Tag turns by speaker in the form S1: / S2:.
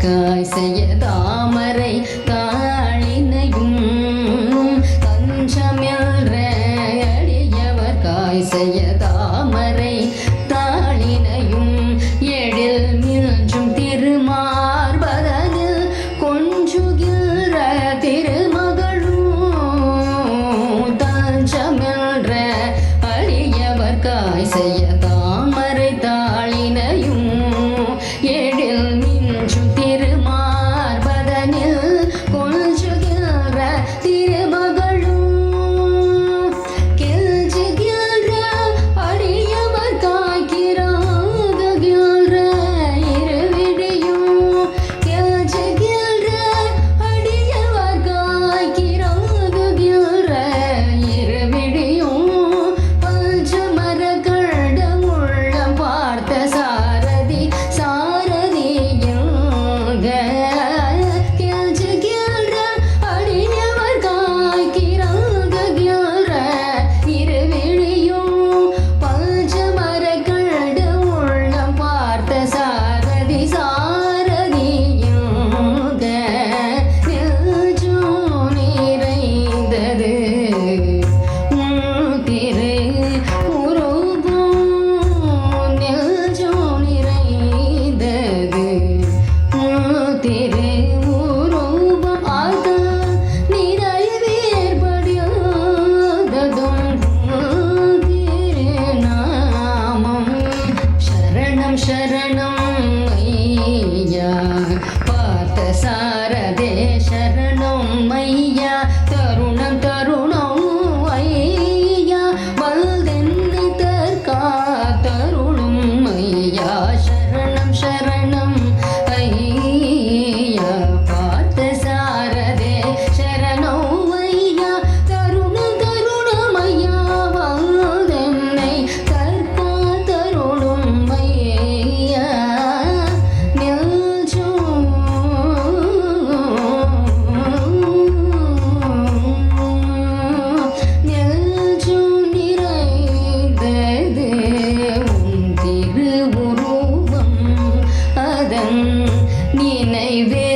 S1: அடியவர்க்காய் செய்ய தாமரை தாளினையும் தஞ்சம் என்ற அடியவர்க்காய் செய்ய நினைவே